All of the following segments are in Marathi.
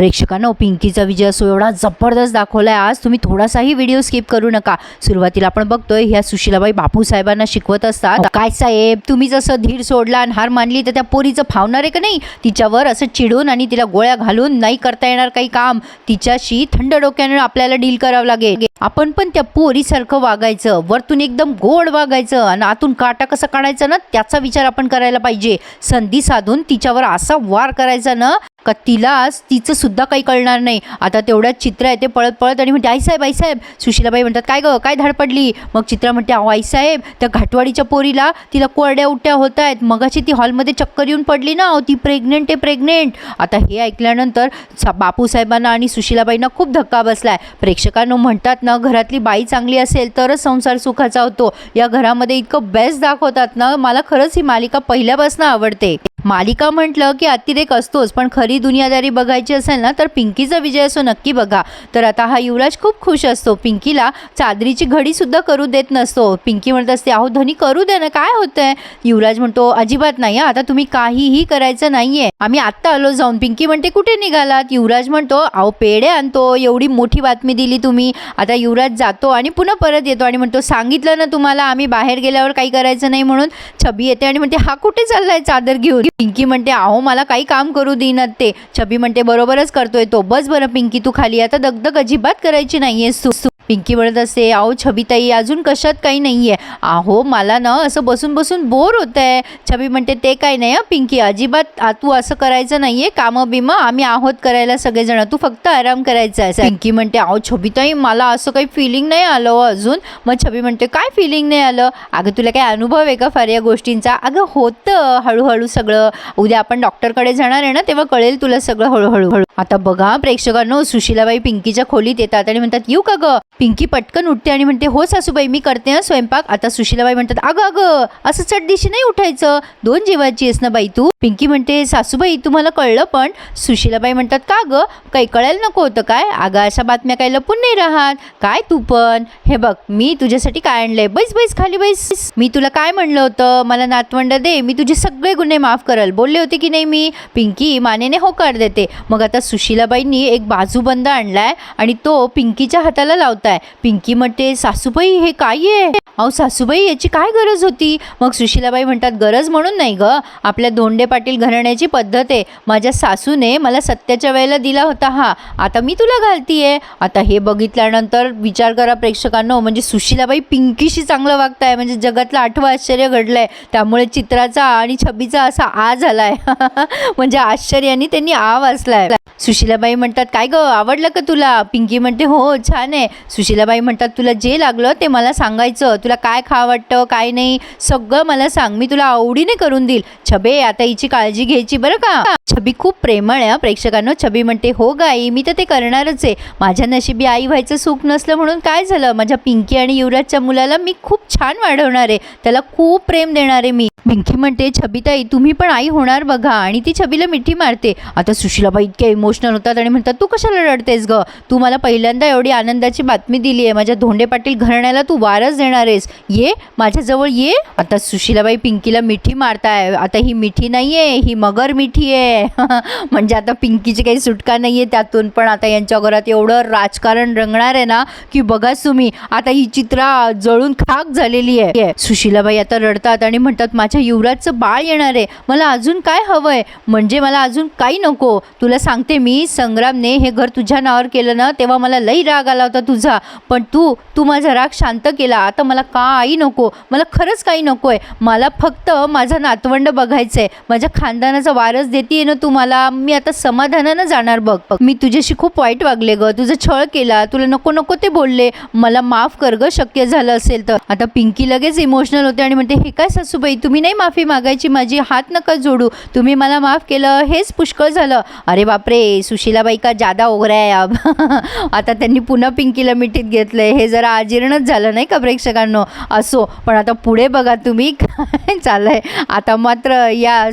प्रेक्षकांनो पिंकीचा विजय असो एवढा जबरदस्त दाखवलाय आज. तुम्ही थोडासाही व्हिडिओ स्किप करू नका. सुरुवातीला आपण बघतोय ह्या सुशीलाबाई बापू साहेबांना शिकवत असतात. काय साहेब तुम्ही जसं धीर सोडला आणि हार मानली तर त्या पोरीचं फावणार आहे का नाही? तिच्यावर असं चिडून आणि तिला गोळ्या घालून नाही करता येणार काही काम. तिच्याशी थंड डोक्याने आपल्याला डील करावं लागेल. आपण पण त्या पोरीसारखं वागायचं. वरतून एकदम गोड वागायचं आणि आतून काटा कसा काढायचा ना त्याचा विचार आपण करायला पाहिजे. संधी साधून तिच्यावर असा वार करायचा ना का तिला तिचं सुद्धा काही कळणार नाही. आता तेवढ्यात चित्र आहे ते पळत पळत आणि म्हणते आईसाहेब आईसाहेब सुशीलाबाई म्हणतात काय गं काय धाड पडली? मग चित्रा म्हणते अहो आईसाहेब त्या घाटवाडीच्या पोरीला तिला कोरड्या उट्या होत आहेत. मगाशी ती हॉलमध्ये चक्कर येऊन पडली ना ती प्रेग्नेंट आहे प्रेग्नेंट आता हे ऐकल्यानंतर सा- बापूसाहेबांना आणि सुशीलाबाईंना खूप धक्का बसला आहे प्रेक्षकांनो म्हणतात ना घरातली बाई चांगली असेल तरच संसार सुखाचा होतो. या घरामध्ये इतकं बेस्ट दाखवतात ना मला खरंच ही मालिका पहिल्यापासून आवडते. मालिका म्हटलं की अतिरेक असतोच पण खरी दुनियादारी बघायची असेल ना तर पिंकीचा विजय असो नक्की बघा. तर आता हा युवराज खूप खुश असतो. पिंकीला चादरीची घडी सुद्धा करू देत नसतो. पिंकी म्हणत असते अहो धनी करू दे ना काय होतंय? युवराज म्हणतो अजिबात नाही आता तुम्ही काहीही करायचं नाहीये. आम्ही आत्ता आलो जाऊन. पिंकी म्हणते कुठे निघालात? युवराज म्हणतो अहो पेढे आणतो एवढी मोठी बातमी दिली तुम्ही. आता युवराज जातो आणि पुन्हा परत येतो. आणि म्हणतो सांगितलं ना तुम्हाला आम्ही बाहेर गेल्यावर काही करायचं नाही म्हणून? छबी येते आणि म्हणते हा कुठे चाललाय चादर घेऊन? पिंकी म्हणते अहो मला काही काम करू देईनात ते. छबी म्हणते बरोबरच करतोय तो. बस बरं पिंकी तू खाली आता दगदग अजिबात करायची नाहीयेस सु पिंकी म्हणत असते अहो छबीताई अजून कशात काही नाहीये. अहो मला ना असं बसून बसून बोर होत आहे छबी म्हणते ते काही नाही हां पिंकी अजिबात तू असं करायचं नाहीये. कामं बिमं आम्ही आहोत करायला सगळेजण. तू फक्त आराम करायचा आहे पिंकी म्हणते अहो छबीताई मला असं काही फिलिंग नाही आलं अजून. मग छबी म्हणते काय फिलिंग नाही आलं? अगं तुला काय अनुभव आहे का फार या गोष्टींचा? अगं होतं हळूहळू सगळं. उद्या आपण डॉक्टरकडे जाणार आहे ना तेव्हा कळेल तुला सगळं हळूहळू. हळू आता बघा प्रेक्षकांनो सुशीलाबाई पिंकीच्या खोलीत येतात आणि म्हणतात येऊ का ग? पिंकी पटकन उठते आणि म्हणते हो सासूबाई मी करते ना स्वयंपाक. आता सुशीलाबाई म्हणतात अगं अगं असं चटदिशी नाही उठायचं. दोन जेवायची आहेस ना बाई तू. पिंकी म्हणते सासूबाई तुम्हाला कळलं पण. सुशीलाबाई म्हणतात का गं? काही कळायला नको होतं काय? अगं अशा बातम्या काही लपून नाही राहत. काय तू पण? हे बघ मी तुझ्यासाठी काय आणलंय? बैस बैस खाली बैस. मी तुला काय म्हणलं होतं? मला नातवंड दे. मी तुझे सगळे गुन्हे माफ करल. बोलले होते की नाही मी? पिंकी मानेने होकार देते. मग आता सुशीलाबाईंनी एक बाजूबंद आणलाय आणि तो पिंकीच्या हाताला लावतो. लावताय पिंकी म्हणते सासूबाई हे काय आहे? अहो सासूबाई याची काय गरज होती? मग सुशीलाबाई म्हणतात गरज म्हणून नाही ग. आपल्या धोंडे पाटील घराण्याची पद्धत आहे. माझ्या सासूने मला सत्याच्या वेळेला दिला होता हा. आता मी तुला घालतीये. आता हे बघितल्यानंतर विचार करा प्रेक्षकांनो. म्हणजे सुशीलाबाई पिंकीशी चांगलं वागताय. म्हणजे जगातलं आठवं आश्चर्य घडलंय. त्यामुळे चित्राचा आणि छबीचा असा आ झालाय. म्हणजे आश्चर्याने त्यांनी आ वाचलाय. सुशीलाबाई म्हणतात काय ग? आवडलं का तुला? पिंकी म्हणते हो छान आहे. सुशीलाबाई म्हणतात तुला जे लागलं ते मला सांगायचं. तुला काय खा वाटतं काय नाही सगळं मला सांग. मी तुला आवडीने करून देईल. छबे आता हिची काळजी घ्यायची बरं का? छबी खूप प्रेमळ आहे प्रेक्षकांना प्रेक्षकांनो छबी म्हणते हो गाई मी तर ते करणारच आहे. माझ्या नशिबी आई व्हायचं सुख नसलं म्हणून काय झालं? माझ्या पिंकी आणि युवराजच्या मुलाला मी खूप छान वाढवणार आहे. त्याला खूप प्रेम देणार आहे मी. पिंकी म्हणते छबीताई तुम्ही पण आई होणार बघा. आणि ती छबीला मिठी मारते. आता सुशीलाबाई इतके इमोशनल होतात आणि म्हणतात तू कशाला रडतेस ग? तू मला पहिल्यांदा एवढी आनंदाची बातमी दिली आहे. माझ्या धोंडे पाटील घराण्याला तू वारच देणार आहेस. ये माझ्याजवळ ये. आता सुशीलाबाई पिंकीला मिठी मारताय. आता ही मिठी नाही आहे ही मगर मिठी आहे. म्हणजे आता पिंकीची काही सुटका नाही आहे त्यातून. पण आता यांच्या घरात एवढं राजकारण रंगणार आहे ना की बघाच तुम्ही आता ही चित्रा जळून खाक झालेली आहे. सुशीलाबाई आता रडतात आणि म्हणतात माझ्या युवराजचं बाळ येणार आहे. मला अजून काय हवंय? म्हणजे मला अजून काही नको. तुला सांगते मी संग्रामने हे घर तुझ्या नावावर केलं ना तेव्हा मला लई राग आला होता तुझा. पण तू तू माझा राग शांत केला. आता मला काही नको? मला खरंच काही नको आहे मला फक्त माझा नातवंड बघायचं आहे माझ्या खानदानाचा वारस देते ना तू मला. मी आता समाधानानं जाणार बघ. बघ. मी तुझ्याशी खूप वाईट वागले ग. तुझं छळ केला. तुला नको नको ते बोलले. मला माफ कर ग. शक्य झालं असेल तर. आता पिंकी लगेच इमोशनल होते आणि म्हणते हे काय सासूबाई? तुम्ही नाही माफी मागायची. माझी हात नका जोडू. तुम्ही मला माफ केलं. हेच पुष्कळ झालं. अरे बापरे! सुशीलाबाई का जादा ओघऱ्या आहे आता त्यांनी पुन्हा पिंकीला मिठीत घेतलंय. हे जरा अजीर्णच झालं नाही का प्रेक्षकांनो? असो पण आता पुढे बघा तुम्ही. काय चाललंय? आता मात्र या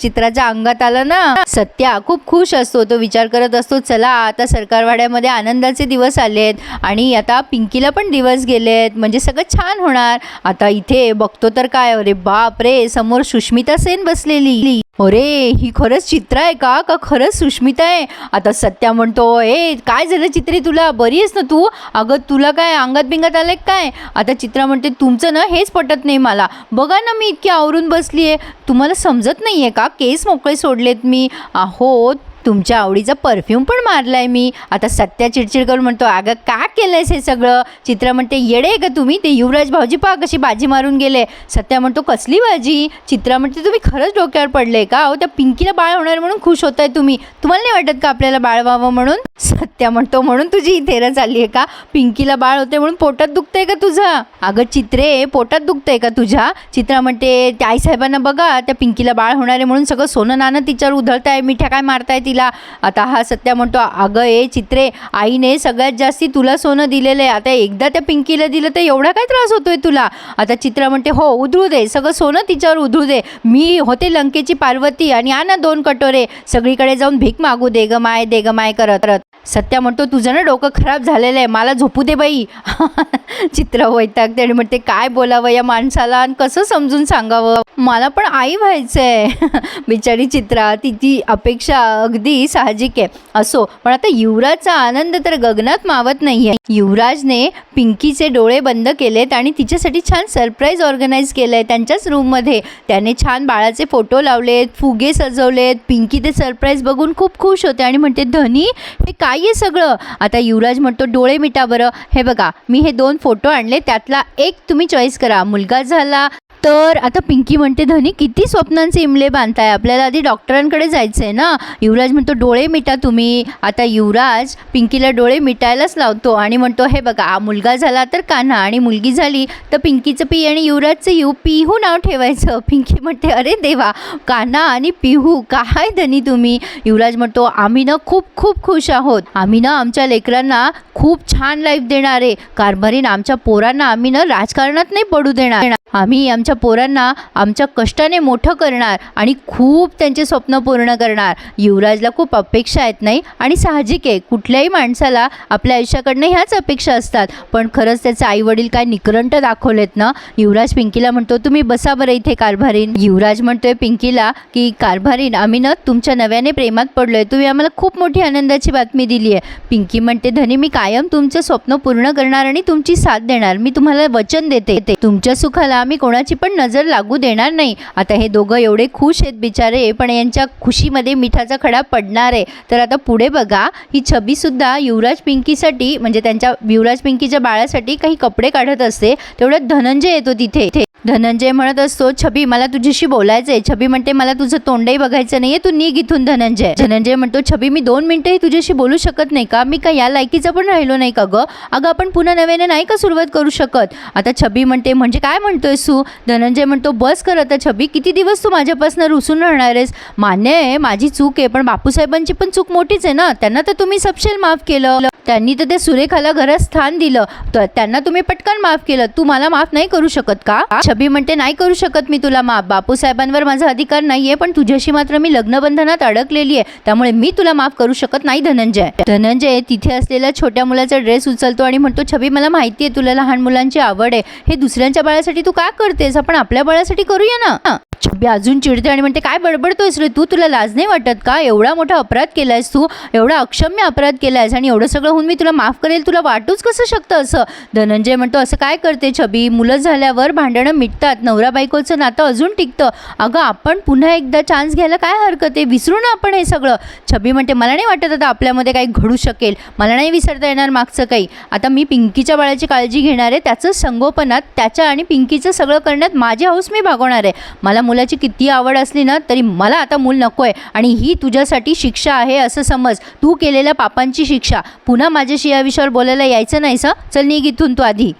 चित्राच्या अंगात आलं ना? सत्या खूप खुश असतो. तो विचार करत असतो चला आता सरकारवाड्यामध्ये आनंदाचे दिवस आलेत आणि आता पिंकीला पण दिवस गेलेत. म्हणजे सगळं छान होणार. आता इथे बघतो तर काय? अरे बाप रे समोर सुष्मिता सेन बसलेली. अरे ही खरंच चित्र आहे का? का खरंच सुष्मिता आहे? आता सत्या म्हणतो ए काय झालं चित्रे तुला? बरी आहेस ना तू? अगं तुला काय अंगात बिंगात आलं काय? आता चित्रा म्हणते तुमचं ना हेच पटत नाही मला. बघा ना मी इतकी आवरून बसली आहे तुम्हाला समजत नाही आहे का? केस मोकळे सोडलेत मी. हो तुमच्या आवडीचा परफ्यूम पण मारला आहे मी. आता सत्या चिडचिड करून म्हणतो अगं का केलंयस हे सगळं? चित्रा म्हणते येडे का तुम्ही? ते युवराज भाऊजी पहा कशी बाजी मारून गेले. सत्या म्हणतो कसली भाजी चित्रा म्हणते तुम्ही खरंच डोक्यावर पडले का? अहो त्या पिंकीला बाळ होणार म्हणून खुश होताय तुम्ही. तुम्हाला नाही वाटत का आपल्याला बाळ व्हावं म्हणून? सत्या म्हणतो म्हणून तुझी ही थेरं चालली आहे का? पिंकीला बाळ होते म्हणून पोटात दुखतंय का तुझं? अगं चित्रे पोटात दुखतंय का तुझ्या? चित्रा म्हणते त्या आईसाहेबांना बघा त्या पिंकीला बाळ होणार आहे म्हणून सगळं सोनं नाणं तिच्यावर उधळताय मिठ्या काय मारताय तिला आता हा सत्या म्हणतो अगं ए चित्रे आईने सगळ्यात जास्ती तुला सोनं दिलेलं आहे. आता एकदा त्या पिंकीला दिलं तर एवढा काय त्रास होतोय तुला? आता चित्रा म्हणते हो उधळू दे. सगळं सोनं तिच्यावर उधळू दे. मी होते लंकेची पार्वती आणि आणा दोन कटोरे. सगळीकडे जाऊन भीक मागू दे ग माय दे ग माय करत करत. सत्या म्हणतो तुझं ना डोकं खराब झालेलं आहे. मला झोपू दे बाई. चित्र वैतागते आणि म्हणते काय बोलावं या माणसाला आणि कसं समजून सांगावं? मला पण आई व्हायचं आहे बिचारी चित्रा तिची अपेक्षा अगदी साहजिक आहे. असो पण आता युवराजचा आनंद तर गगनात मावत नाही आहे युवराजने पिंकीचे डोळे बंद केलेत आणि तिच्यासाठी छान सरप्राईज ऑर्गनाईज केलं आहे त्यांच्याच रूममध्ये. त्याने छान बाळाचे फोटो लावलेत फुगे सजवलेत पिंकी ते सरप्राईज बघून खूप खुश होते आणि म्हणते धनी हे काय आहे सगळं? आता युवराज म्हणतो डोळे मिटा बरं. हे बघा मी हे दोन फोटो आणले त्यातला एक तुम्ही चॉईस करा. मुलगा झाला तर आता पिंकी म्हणते धनी किती स्वप्नांचे इमले बांधताय? आपल्याला आधी डॉक्टरांकडे जायचं आहे ना. युवराज म्हणतो डोळे मिटा तुम्ही. आता युवराज पिंकीला डोळे मिटायलाच लावतो आणि म्हणतो हे बघा मुलगा झाला तर कान्हा आणि मुलगी झाली तर पिंकीचं पी आणि युवराजचं यू पिहू नाव ठेवायचं. पिंकी म्हणते अरे देवा कान्हा आणि पिहू काय धनी तुम्ही? युवराज म्हणतो आम्ही ना खूप खूप खुश आहोत. आम्ही ना आमच्या लेकरांना खूप छान लाईफ देणार आहे. कारभारीन आमच्या पोरांना आम्ही ना राजकारणात नाही पडू देणार. आम्ही आमच्या पोरांना आमच्या कष्टाने मोठं करणार आणि खूप त्यांचे स्वप्न पूर्ण करणार. युवराजला खूप अपेक्षा आहेत नाही? आणि साहजिक आहे कुठल्याही माणसाला आपल्या आयुष्याकडनं ह्याच अपेक्षा असतात. पण खरंच त्याचे आईवडील काय निकरंट दाखवलेत ना? युवराज पिंकीला म्हणतो तुम्ही बसा बरं इथे कारभारीन. युवराज म्हणतोय पिंकीला की कारभारीन आम्ही ना तुमच्या नव्याने प्रेमात पडलोय. तुम्ही आम्हाला खूप मोठी आनंदाची बातमी दिली आहे. पिंकी म्हणते धनी मी कायम तुमचं स्वप्न पूर्ण करणार आणि तुमची साथ देणार. मी तुम्हाला वचन देते. ते तुमच्या सुखाला आम्ही कोणाची पण नजर लागू देणार नाही. आता हे दोघं एवढे खुश आहेत बिचारे पण यांच्या खुशीमध्ये मिठाचा खडा पडणार आहे. तर आता पुढे बघा ही छबीसुद्धा युवराज पिंकीसाठी म्हणजे त्यांच्या युवराज पिंकीच्या बाळासाठी काही कपडे काढत असते. तेवढ्यात धनंजय येतो तिथे. धनंजय म्हणत असतो छबी मला तुझ्याशी बोलायचं आहे छबी म्हणते मला तुझं तोंडही बघायचं नाहीये तू निघ इथून धनंजय. धनंजय म्हणतो छबी मी दोन मिनिटंही तुझ्याशी बोलू शकत नाही का? मी का या लायकीचं पण राहिलो नाही का गं? अगं आपण पुन्हा नव्याने नाही का सुरुवात करू शकत? आता छबी म्हणते म्हणजे काय म्हणतोय तू? धनंजय म्हणतो बस कर आता छबी किती दिवस तू माझ्यापासून रुसून राहणार आहेस? मान्य आहे माझी चूक आहे पण बापूसाहेबांची पण चूक मोठीच आहे ना? त्यांना तर तुम्ही सपशेल माफ केलं. त्यांनी तर ते सुरेखाला घरात स्थान दिलं. तर त्यांना तुम्ही पटकन माफ केलं. तू मला माफ नाही करू शकत का? छबी म्हणते नाही करू शकत मी तुला माफ. बापूसाहेबांवर माझा अधिकार नाहीये पण तुझ्याशी मात्र मी लग्नबंधनात अडकलेली आहे. त्यामुळे मी तुला माफ करू शकत नाही धनंजय. धनंजय तिथे असलेल्या छोट्या मुलाचा ड्रेस उचलतो आणि म्हणतो छबी मला माहिती आहे तुला लहान मुलांची आवड आहे. हे दुसऱ्यांच्या बाळासाठी तू का करतेस? आपण आपल्या बाळासाठी करूया ना? छबी अजून चिडते आणि म्हणते काय बडबडतोयस रे तू? तुला लाज नाही वाटत का? एवढा मोठा अपराध केलायस तू एवढा अक्षम्य अपराध केलायस आणि एवढं सगळं होऊन मी तुला माफ करेल तुला वाटूच कसं शकतं असं? धनंजय म्हणतो असं काय करते छबी? मुलं झाल्यावर भांडणं मिटतात नवरा बायकोचं नातं अजून टिकतं. अगं आपण पुन्हा एकदा चान्स घ्यायला काय हरकत आहे? विसरू ना आपण हे सगळं. छबी म्हणते मला नाही वाटत आता आपल्यामध्ये काही घडू शकेल. मला नाही विसरता येणार मागचं काही. आता मी पिंकीच्या बाळाची काळजी घेणार आहे त्याचं संगोपनात त्याच्या आणि पिंकीचं सगळं करण्यात माझी हौस मी भागवणार आहे. मला मुलाची किती आवड असली ना तरी मला आता मूल नको आहे आणि ही तुझ्यासाठी शिक्षा आहे असं समज. तू केलेल्या पापांची शिक्षा. पुन्हा माझ्याशी या विषयावर बोलायला यायचं नाही हं? चल निघ इथून तू आधी.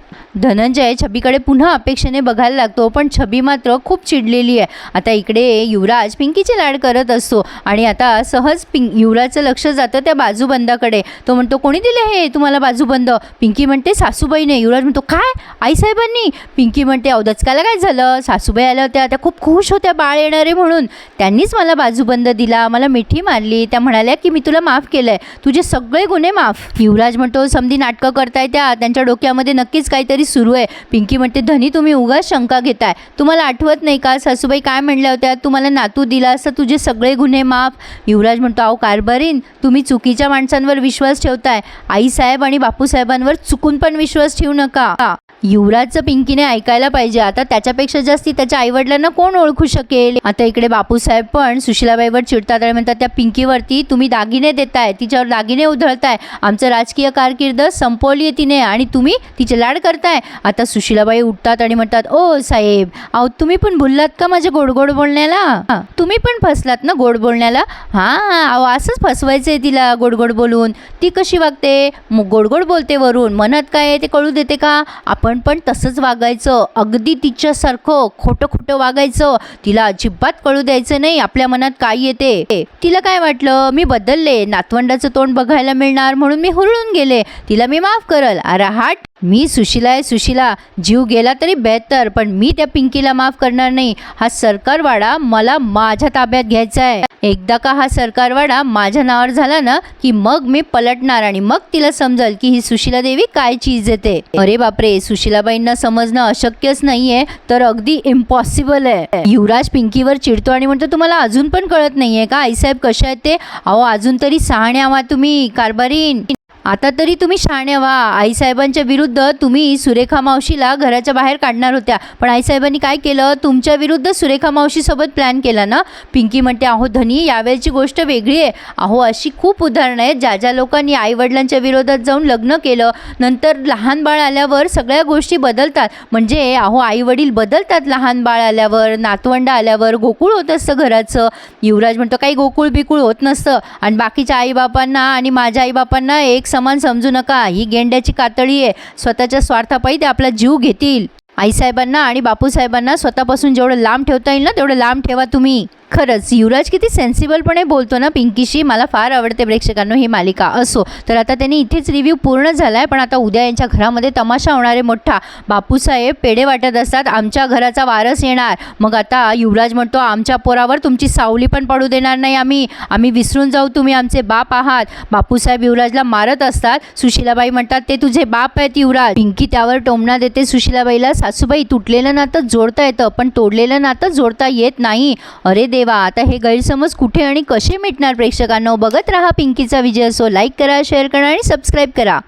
धनंजय छबीकडे पुन्हा अपेक्षेने बघायला लागतो पण छबी मात्र खूप चिडलेली आहे. आता इकडे युवराज पिंकीचे लाड करत असतो आणि आता सहज पिंक युवराजचं लक्ष जातं त्या बाजूबंदाकडे. तो म्हणतो कोणी दिले हे? तुम्हाला बाजूबंद. पिंकी म्हणते सासूबाईने. युवराज म्हणतो काय? आईसाहेबांनी? पिंकी म्हणते अहो काय झालं? सासूबाई आल्या होत्या. त्या खूप खुश होत्या बाळ येणारे म्हणून. त्यांनीच मला बाजूबंद दिला. मला मिठी मारली. त्या म्हणाल्या की मी तुला माफ केलं आहे तुझे सगळे गुन्हे माफ. युवराज म्हणतो समधी नाटकं करताय त्या. त्यांच्या डोक्यामध्ये नक्कीच काहीतरी सुरू आहे. पिंकी म्हणते धनी तुम्ही उगाच शंका घेताय. तुम्हाला आठवत नाही का? सासूबाई काय म्हणल्या होत्या? तुम्हाला नातू दिला असं तुझे सगळे गुन्हे माफ. युवराज म्हणतो अहो कारभारीन. तुम्ही चुकीच्या माणसांवर विश्वास ठेवताय. आईसाहेब आणि बापूसाहेबांवर चुकून पण विश्वास ठेवू नका. युवराजचं पिंकीने ऐकायला पाहिजे. आता त्याच्यापेक्षा जास्ती त्याच्या आईवडिलांना कोण ओळखू शकेल? आता इकडे बापूसाहेब पण सुशिलाबाईवर चिडतात आणि म्हणतात त्या पिंकीवरती तुम्ही दागिने देताय. तिच्यावर दागिने उधळताय. आमचं राजकीय कारकीर्द संपवली आहे तिने आणि तुम्ही तिचे लाड करताय. आता सुशिलाबाई उठतात आणि म्हणतात ओ साहेब अहो तुम्ही पण भुललात का माझ्या गोड गोड बोलण्याला? हा, तुम्ही पण फसलात ना गोड बोलण्याला? हां अहो असंच फसवायचं आहे तिला गोड गोड बोलून. ती कशी वागते? मग गोड गोड बोलते वरून. मनात काय आहे ते कळू देते का? आपण पण तसंच वागायचं. अगदी तिच्यासारखं खोटं खोटं वागायचं. तिला अजिबात कळू द्यायचं नाही. आपल्या मनात काय येते? तिला काय वाटलं? मी बदलले. नातवंडाचं तोंड बघायला मिळणार म्हणून मी हुरळून गेले. तिला मी माफ करल. अरे हाट मी सुशिला आहे सुशिला जीव गेला तरी बेहतर पण मी त्या पिंकीला माफ करणार नाही. हा सरकारवाडा मला माझ्या ताब्यात घ्यायचा आहे एकदा का हा सरकारवाडा माझ्या नावावर झाला ना की मग मी पलटणार आणि मग तिला समजल की ही सुशिला देवी काय चीज येते अरे बापरे सुशिलाबाईंना समजणं अशक्यच नाहीये तर अगदी इम्पॉसिबल आहे. युवराज पिंकीवर चिडतो आणि म्हणतो तुम्हाला अजून पण कळत नाहीये का? आईसाहेब कशा आहेत ते? अहो अजून तरी सहाणे आवा तुम्ही कारभारीन. आता तरी तुम्ही शहाणे व्हा. आईसाहेबांच्या विरुद्ध तुम्ही सुरेखा मावशीला घराच्या बाहेर काढणार होत्या. पण आईसाहेबांनी काय केलं? तुमच्या विरुद्ध सुरेखा मावशीसोबत प्लॅन केला ना? पिंकी म्हणते अहो धनी यावेळची गोष्ट वेगळी आहे. अहो अशी खूप उदाहरणं आहेत. ज्या ज्या लोकांनी आईवडिलांच्या विरोधात जाऊन लग्न केलं नंतर लहान बाळ आल्यावर सगळ्या गोष्टी बदलतात. म्हणजे अहो आईवडील बदलतात लहान बाळ आल्यावर नातवंड आल्यावर गोकुळ होत असतं घराचं. युवराज म्हणतो काही गोकुळ बिकुळ होत नसतं. आणि बाकीच्या आईबापांना आणि माझ्या आईबापांना एक समान समजू नका. ही गेंड्याची कातळी आहे. स्वतःच्या स्वार्थापायी ते आपला जीव घेतील. आईसाहेबांना आणि बापूसाहेबांना स्वतःपासून जेवढं लांब ठेवता येईल ना तेवढं लांब ठेवा तुम्ही. खरंच युवराज किती सेन्सिबलपणे बोलतो ना पिंकीशी? मला फार आवडते प्रेक्षकांनो ही मालिका. असो तर आता त्यांनी इथेच रिव्ह्यू पूर्ण झाला आहे पण आता उद्या यांच्या घरामध्ये तमाशा होणार आहे मोठा. बापूसाहेब पेढे वाटत असतात आमच्या घराचा वारस येणार. मग आता युवराज म्हणतो आमच्या पोरावर तुमची सावली पण पडू देणार नाही आम्ही. आम्ही विसरून जाऊ तुम्ही आमचे बाप आहात. बापूसाहेब युवराजला मारत असतात. सुशीलाबाई म्हणतात ते तुझे बाप आहेत युवराज. पिंकी त्यावर टोमणा देते सुशीलाबाईला सासूबाई तुटलेलं नातं जोडता येतं पण तोडलेलं नातं जोडता येत नाही. अरे देवा आता हे गैरसमज कुठे आणि कसे मिटणार प्रेक्षकांना? बघत राहा पिंकीचा विजय असो लाईक करा शेअर करा आणि सबस्क्राईब करा.